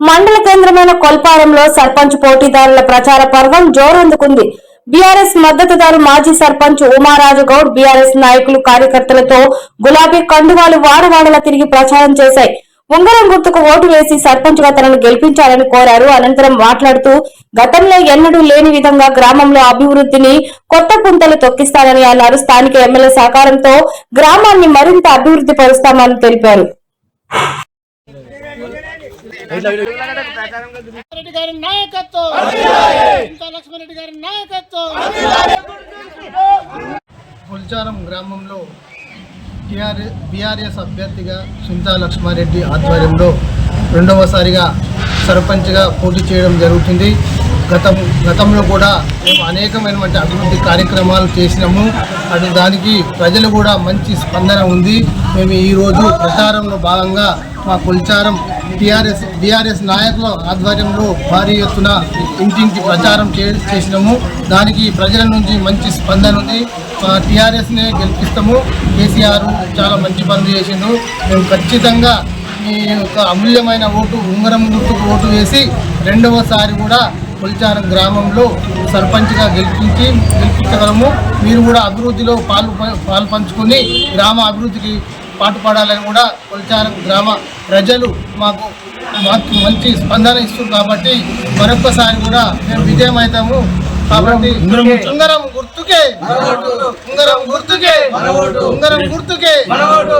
మండల కేంద్రమైన కొల్పారంలో సర్పంచ్ పోటీదారుల ప్రచార పర్వం జోరందుకుంది. బీఆర్ఎస్ మద్దతుదారు మాజీ సర్పంచ్ ఉమారాజు గౌడ్ బీఆర్ఎస్ నాయకులు కార్యకర్తలతో గులాబీ కండువాలు వాడవాడలా తిరిగి ప్రచారం చేశాయి. ఉంగరం గుర్తుకు ఓటు వేసి సర్పంచ్గా తనను గెలిపించాలని కోరారు. అనంతరం మాట్లాడుతూ గతంలో ఎన్నడూ లేని విధంగా గ్రామంలో అభివృద్ధిని కొత్త పుంతలు తొక్కిస్తానని అన్నారు. స్థానిక ఎమ్మెల్యే సహకారంతో గ్రామాన్ని మరింత అభివృద్ధి పరుస్తామని తెలిపారు. రెడ్డి గారి నాయకత్వం. ఇంకా లక్ష్మణరెడ్డి గారి నాయకత్వం. పుల్చారం గ్రామంలో టిఆర్ఎస్ బీఆర్ఎస్ అభ్యర్థిగా చింతా లక్ష్మారెడ్డి ఆధ్వర్యంలో రెండవసారిగా సర్పంచ్గా పోటీ చేయడం జరుగుతుంది. గతం గతంలో కూడా మేము అనేకమైనటువంటి అభివృద్ధి కార్యక్రమాలు చేసినాము. అటు దానికి ప్రజలు కూడా మంచి స్పందన ఉంది. మేము ఈరోజు ప్రచారంలో భాగంగా మా కుల్చారం టీఆర్ఎస్ బీఆర్ఎస్ నాయకుల ఆధ్వర్యంలో భారీ ఎత్తున ఇంటింటి ప్రచారం చే చేసినాము. దానికి ప్రజల నుంచి మంచి స్పందన ఉంది. టీఆర్ఎస్నే గెలిపిస్తాము. కేసీఆర్ చాలా మంచి పనులు చేసిండు. మేము ఖచ్చితంగా మీ యొక్క అమూల్యమైన ఓటు ఉంగరం గుర్తుకు ఓటు వేసి రెండవసారి కూడా పుల్చారం గ్రామంలో సర్పంచ్గా గెలిపించి గెలిపించగలము. మీరు కూడా అభివృద్ధిలో పాలు పాలు పంచుకొని గ్రామ అభివృద్ధికి పాటుపడాలని కూడా కొల్చారం గ్రామ ప్రజలు మాకు మాకు మంచి స్పందన ఇస్తుంది కాబట్టి మరొక్కసారి కూడా మేము విజయమవుతాము కాబట్టి ఉంగరం గుర్తుకే. ఉంగరం గుర్తుకే. ఉంగరం గుర్తుకే.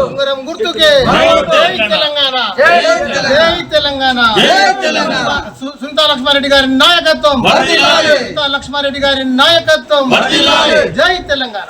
ఉంగరం గుర్తుకే. జై తెలంగాణ. జై తెలంగాణ. సు- సునీతా లక్ష్మారెడ్డి గారి నాయకత్వం. సునీతా లక్ష్మారెడ్డి గారి నాయకత్వం. జై తెలంగాణ.